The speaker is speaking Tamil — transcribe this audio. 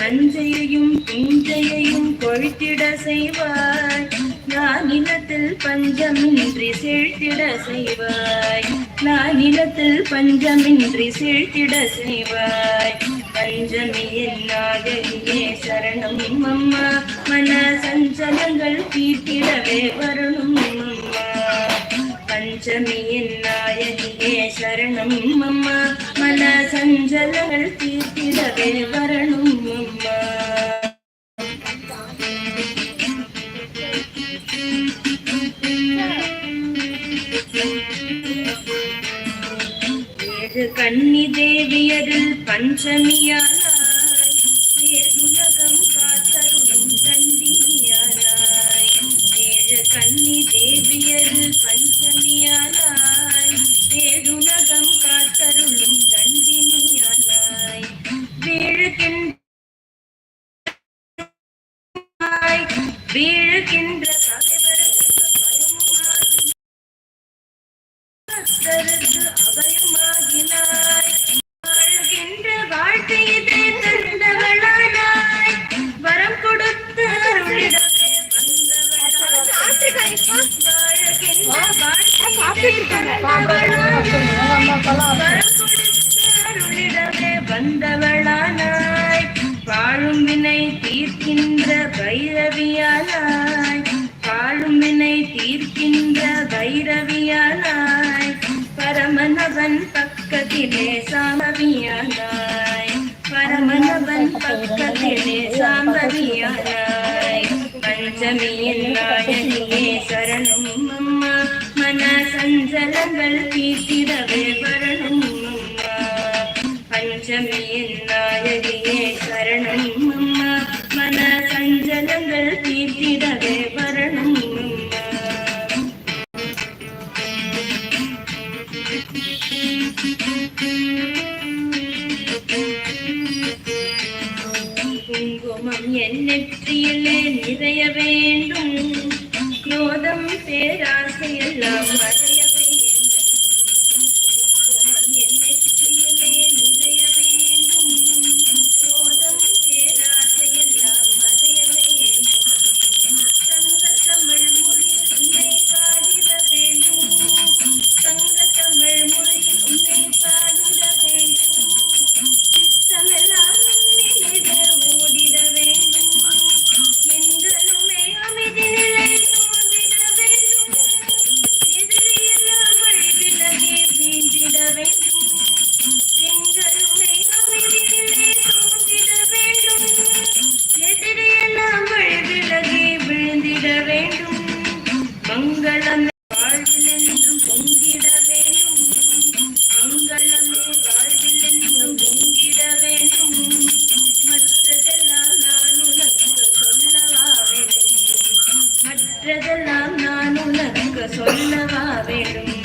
நஞ்சையையும் பிஞ்சையையும் கொழுத்திட செய்வாய். நானிலத்தில் பஞ்சமின்றி செழித்திட செய்வாய். நானிலத்தில் பஞ்சமின்றி செழித்திட செய்வாய். பஞ்சமியின் நாகரியே சரணம் அம்மா. மன சஞ்சலங்கள் தீர்த்திடவே வரணும் அம்மா. பஞ்சமியின் நாயகியே சரணம் அம்மா. மன தீர்த்திடவே வரணும் அம்மா ஏழு கன்னி தேவியரில் பஞ்சமியானாய் வீழுகின்ற தலைவருக்கு பயமுமாகி அபயமாகினாய். வாழ்கின்ற வாழ்க்கையிலே தந்தவளானாய். வரம் கொடுத்து அருளிடவே வந்தவளானாய். வாழ்கின்ற வரம் கொடுத்து அருளிடவே தீர்க்கின்ற பைரவியானாய் பாழுமினை தீர்க்கின்ற பைரவியானாய் பரமனவன் பக்கத்திலே சாமவியாலாய் பரமனவன் பக்கத்திலே சாம்பவியானாய். பஞ்சமியின் நாயகியே சரணம் அம்மா மன சஞ்சலங்கள் தீர்த்திடவே வரணும் அம்மா. பஞ்சமியின் தீர்த்திடவே வரணும். குங்குமம் என் நெற்றியிலே நிறைய வேண்டும். குரோதம் பேராசை எல்லாம் மறைய வேண்டும் நான் உனக்கு சொல்லவா வேண்டும்?